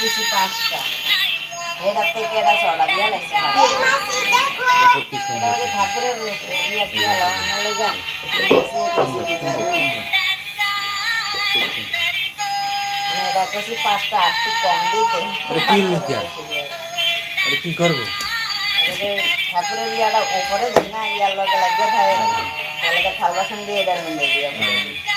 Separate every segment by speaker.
Speaker 1: দিছি পাঁচটা এটা থেকে এটা চড়া দিয়ে লাগছে ঠাকুরের এটা কছি মানে পাঁচটা আটটু কম দিতে
Speaker 2: কি করবো
Speaker 1: ঠাকুরের ইয়াটা উপরে দিন না ইয়ার লগে লাগিয়ে থাকে তাহলে থাল বাসন দিয়ে
Speaker 2: এটা নিয়ে দিয়ে
Speaker 1: হ্যাঁ।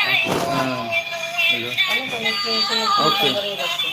Speaker 1: Ah,
Speaker 2: okay.